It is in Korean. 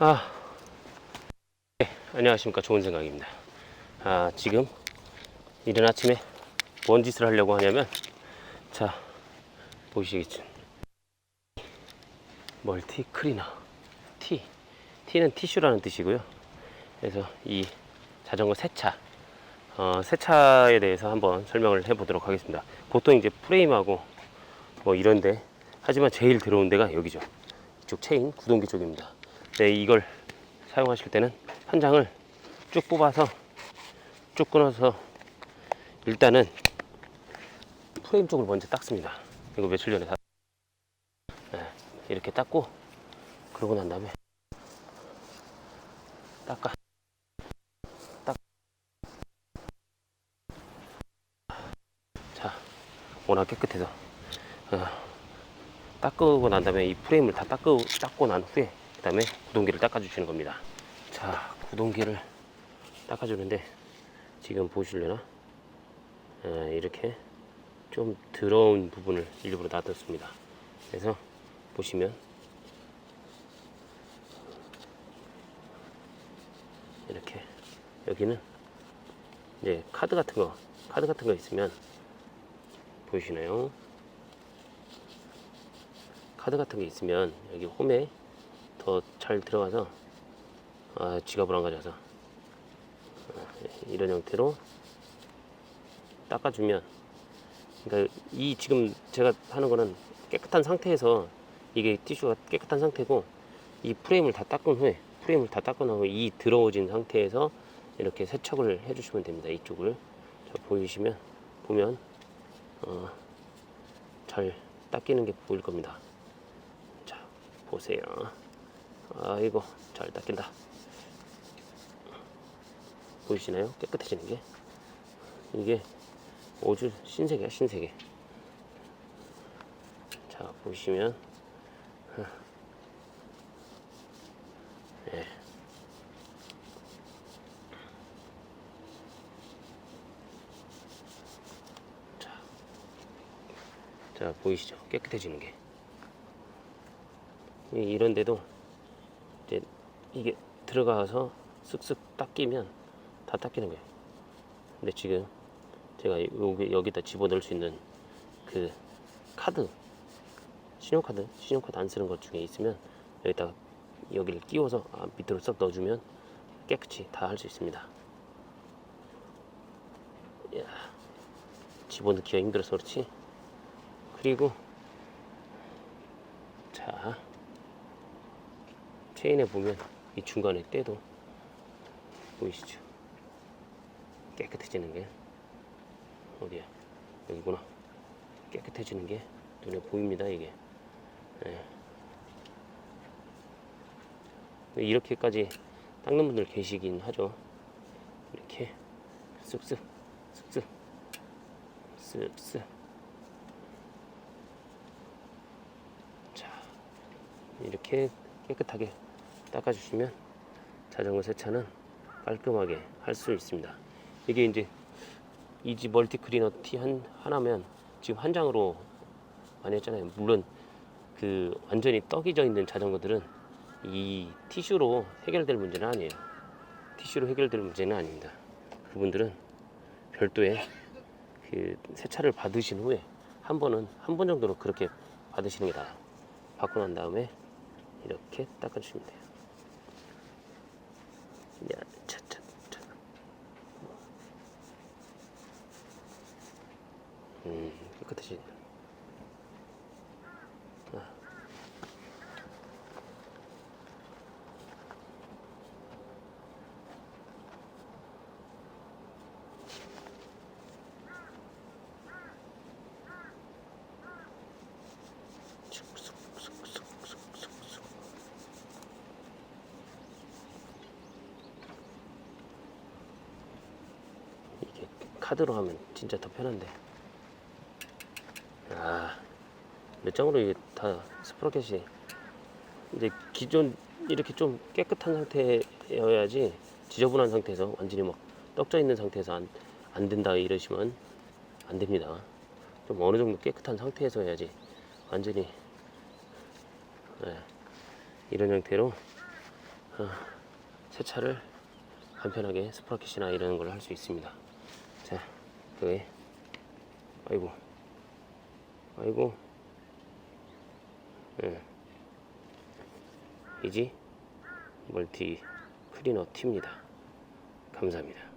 아, 네, 안녕하십니까. 좋은 생각입니다. 아, 지금 이른 아침에 뭔 짓을 하려고 하냐면, 자, 보시겠죠. 멀티 크리너. T. T는 티슈라는 뜻이고요. 그래서 이 자전거 세차. 어, 세차에 대해서 한번 설명을 해보도록 하겠습니다. 보통 이제 프레임하고 뭐 이런데, 하지만 제일 들어온 데가 여기죠. 이쪽 체인, 구동기 쪽입니다. 네, 이걸 사용하실 때는 한 장을 쭉 뽑아서 쭉 끊어서 일단은 프레임 쪽을 먼저 닦습니다. 이거 며칠 전에 다 네, 이렇게 닦고 그러고 난 다음에 닦아 닦. 자, 워낙 깨끗해서 어, 닦고 난 다음에 이 프레임을 다 닦고 닦고 난 후에 그 다음에 구동기를 닦아주시는 겁니다. 자, 구동기를 닦아주는데 지금 보시려나? 아, 이렇게 좀 더러운 부분을 일부러 놔뒀습니다. 그래서 보시면 이렇게 여기는 이제 카드 같은 거 카드 같은 거 있으면 보이시나요? 카드 같은 게 있으면 여기 홈에 더 잘 들어가서 아, 지갑을 안 가져와서 아, 이런 형태로 닦아주면 그러니까 이 지금 제가 하는 거는 깨끗한 상태에서 이게 티슈가 깨끗한 상태고 이 프레임을 다 닦은 후에 프레임을 다 닦은 후에 이 더러워진 상태에서 이렇게 세척을 해주시면 됩니다 이쪽을. 자, 보이시면 보면 어, 잘 닦이는 게 보일 겁니다. 자 보세요 아이고 잘 닦인다. 보이시나요? 깨끗해지는 게? 이게 오줄 신세계야 신세계 자 보시면. 네. 자, 자 보이시죠? 깨끗해지는 게. 이- 이런데도 이게 들어가서 쓱쓱 닦이면 다 닦이는 거예요 근데 지금 제가 여기 여기다 집어넣을 수 있는 그 카드 신용카드 신용카드 안 쓰는 것 중에 있으면 여기다가 여기를 끼워서 아, 밑으로 쏙 넣어주면 깨끗이 다 할 수 있습니다. 이야, 집어넣기가 힘들어서 그렇지. 그리고 자 체인에 보면 이 중간에 때도 보이시죠? 깨끗해지는 게 어디야? 여기구나. 깨끗해지는 게 눈에 보입니다, 이게. 예. 이렇게까지 닦는 분들 계시긴 하죠. 이렇게 쓱쓱, 쓱쓱, 쓱쓱. 자, 이렇게 깨끗하게 닦아주시면 자전거 세차는 깔끔하게 할 수 있습니다. 이게 이제 이지 멀티 클리너 티 한, 하나면 지금 한 장으로 많이 했잖아요. 물론 그 완전히 떡이 져 있는 자전거들은 이 티슈로 해결될 문제는 아니에요. 티슈로 해결될 문제는 아닙니다. 그분들은 별도의 그 세차를 받으신 후에 한 번은 한 번 정도로 그렇게 받으시는 게 나아요. 받고 난 다음에 이렇게 닦아주시면 돼요. 야, 차, 차, 차. 음, 깨끗해지. 이게 카드로 하면 진짜 더 편한데. 아, 몇 장으로 이게 다 스프로켓이 이제 기존 이렇게 좀 깨끗한 상태여야지 지저분한 상태에서 완전히 막 떡져 있는 상태에서 안, 안 된다 이러시면 안 됩니다. 좀 어느 정도 깨끗한 상태에서 해야지 완전히 네, 이런 형태로 어, 세차를 간편하게 스프라켓이나 이런 걸 할 수 있습니다. 자, 그에 아이고, 아이고, 예. 이지 멀티 클리너 티입니다. 감사합니다.